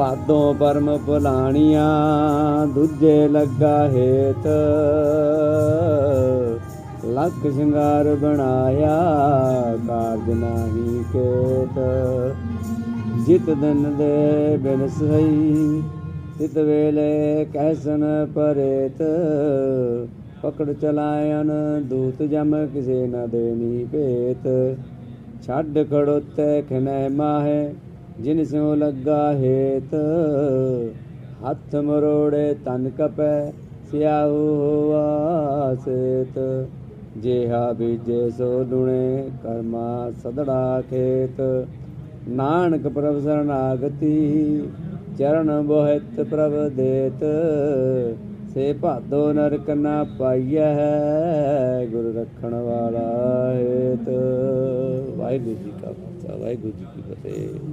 ਭਾਦੋਂ ਪਰਮ ਭੁਲਾਣੀਆਂ ਦੂਜੇ ਲੱਗਾ ਹੇਤ। ਲੱਖ ਸ਼ਿੰਗਾਰ ਬਣਾਇਆ, ਕਾਰਜ ਨਾਹੀ ਕੇਤ। ਜਿਤ ਦਿਨ ਦੇ ਬਿਨ ਸਹੀ, ਤਿਤ ਵੇਲੇ ਕੈਸਨ ਪਰੇਤ। ਪਕੜ ਚਲਾਇਨ ਦੂਤ ਜਮ ਕਿਸੇ ਨ ਦੇਨੀ ਭੇਤ। ਛੱਡ ਖੜੋਤੇ ਖਨੈ ਮਾਹੇ ਜਿਨ ਸਿਉ ਲੱਗਾ ਹੇਤ, ਹੱਥ ਮਰੋੜੇ ਤਨ ਕਪੈ ਸਿਆਹੂ ਹੋਆ ਸੇਤ। ਜੇਹਾ ਬੀਜੇ ਸੋ ਲੁਣੇ ਕਰਮਾ ਸਦੜਾ ਖੇਤ। ਨਾਨਕ ਪ੍ਰਭ ਸਰਨਾਗਤੀ, ਚਰਨ ਬੋਹਿਤ ਪ੍ਰਭ ਦੇਤ। ਸੇ ਭਾਦੋ ਨਰਕ ਨਾ ਪਾਈਐ ਗੁਰ ਰੱਖਣ ਵਾਲਾ ਹੇਤ। ਵਾਹਿਗੁਰੂ ਜੀ ਕਾ ਖਾਲਸਾ, ਵਾਹਿਗੁਰੂ ਜੀ ਕੀ ਫਤਿਹ।